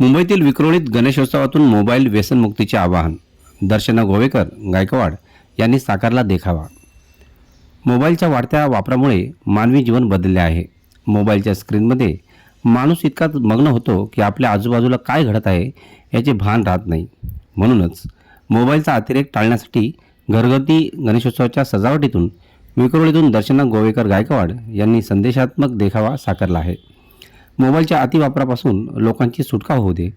मुंबईतील विक्रोळीत गणेशोत्सवातून मोबाईल व्यसनमुक्तीचे आवाहन. दर्शना गोवेकर गायकवाड यांनी साकारला देखावा. मोबाईलच्या वाढत्या वापरामुळे मानवी जीवन बदलले आहे. मोबाईलच्या स्क्रीनमध्ये माणूस इतका मग्न होतो की आपल्या आजूबाजूला काय घडत आहे याचे भान राहत नाही. म्हणूनच मोबाईलचा अतिरेक टाळण्यासाठी घरगुती गणेशोत्सवाच्या सजावटीतून विक्रोळीतून दर्शना गोवेकर गायकवाड यांनी संदेशात्मक देखावा साकारला आहे. मोबाईलच्या अतिवापरापासून लोकांची सुटका होऊ दे.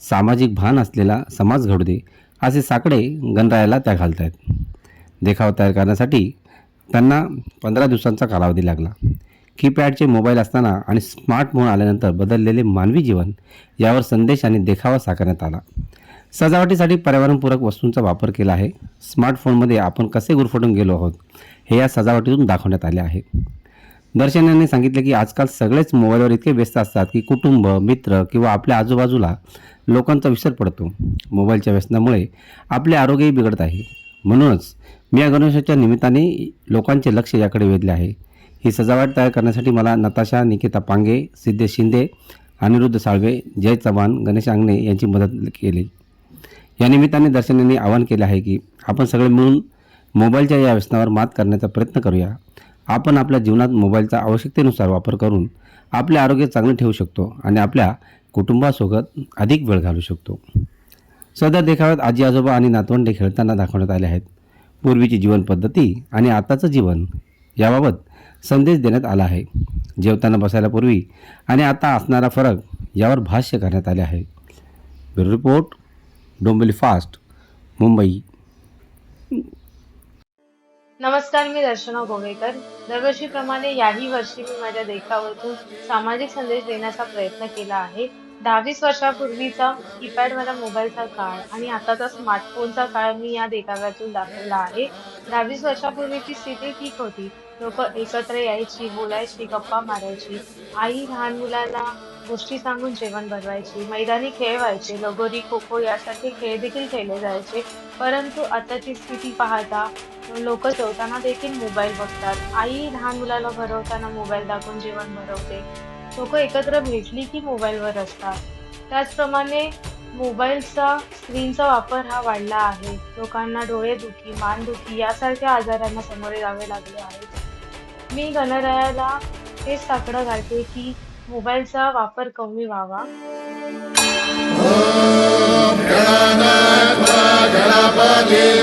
सामाजिक भान असलेला समाज घडू दे असे साकडे गणरायाला त्या घालत आहेत देखावा तयार करण्यासाठी त्यांना पंधरा दिवसांचा कालावधी लागला. कीपॅडचे मोबाईल असताना आणि स्मार्टफोन आल्यानंतर बदललेले मानवी जीवन यावर संदेश आणि देखावा साकारण्यात आला. सजावटीसाठी पर्यावरणपूरक वस्तूंचा वापर केला आहे. स्मार्टफोनमध्ये आपण कसे गुरफटून गेलो आहोत हे या सजावटीतून दाखवण्यात आले आहे. दर्शन यांनी सांगितले की आजकाल सगळेच मोबाईलवर इतके व्यस्त असतात की कुटुंब मित्र किंवा आपल्या आजूबाजूला लोकांचा विसर पडतो. मोबाईलच्या व्यसनामुळे आपले आरोग्यही बिघडत आहे. म्हणूनच मी या गणेशाच्या निमित्ताने लोकांचे लक्ष याकडे वेधले आहे. ही सजावट तयार करण्यासाठी मला नताशा निकिता पांगे सिद्धेश शिंदे अनिरुद्ध साळवे जय चव्हाण गणेश आंगणे यांची मदत केली. या निमित्ताने दर्शन यांनी आवाहन केले आहे की आपण सगळे मिळून मोबाईलच्या या व्यसनावर मात करण्याचा प्रयत्न करूया. आपण आपल्या जीवनात मोबाईलचा आवश्यकतेनुसार वापर करून आपले आरोग्य चांगले ठेवू शकतो आणि आपल्या कुटुंबासोबत अधिक वेळ घालू शकतो. सध्या देखाव्यात आजी आजोबा आणि नातवंडे खेळताना दाखवण्यात आले आहेत. पूर्वीची जीवनपद्धती आणि आताचं जीवन याबाबत संदेश देण्यात आला आहे. जेवताना बसायला पूर्वी आणि आता असणारा फरक यावर भाष्य करण्यात आले आहे. Bureau report Dombivli fast Mumbai. नमस्कार मी दर्शना गोवेकर. दरवर्षीप्रमाणे याही वर्षी मी माझ्या देखाव्यातून सामाजिक संदेश देण्याचा प्रयत्न केला आहे. दहावीस वर्षापूर्वीचा कीपॅडवाला मोबाईलचा काळ आणि आताचा स्मार्टफोनचा काळ मी या देखाव्यातून दाखवला आहे. दहावीस वर्षापूर्वीची स्थिती ठीक होती. लोक एकत्र यायची बोलायची गप्पा मारायची. आई लहान मुलांना गोष्टी सांगून जेवण बनवायची मैदानी खेळ व्हायचे लगोरी खो खो यासारखे खेळ देखील खेळले जायचे. परंतु आताची स्थिती पाहता लोक जेवताना देखील मोबाईल बघतात. आई लहान मुलाला भरवताना मोबाईल दाखवून जेवण भरवते लोक एकत्र भेटली की मोबाईलवर असतात. त्याचप्रमाणे मोबाईलचा स्क्रीनचा वापर हा वाढला आहे. लोकांना डोळेदुखी मानदुखी यासारख्या आजारांना सामोरे जावे लागले आहे. मी गणरायाला हेच साकडं घालते की मोबाईलचा वापर कमी व्हावा. गणपती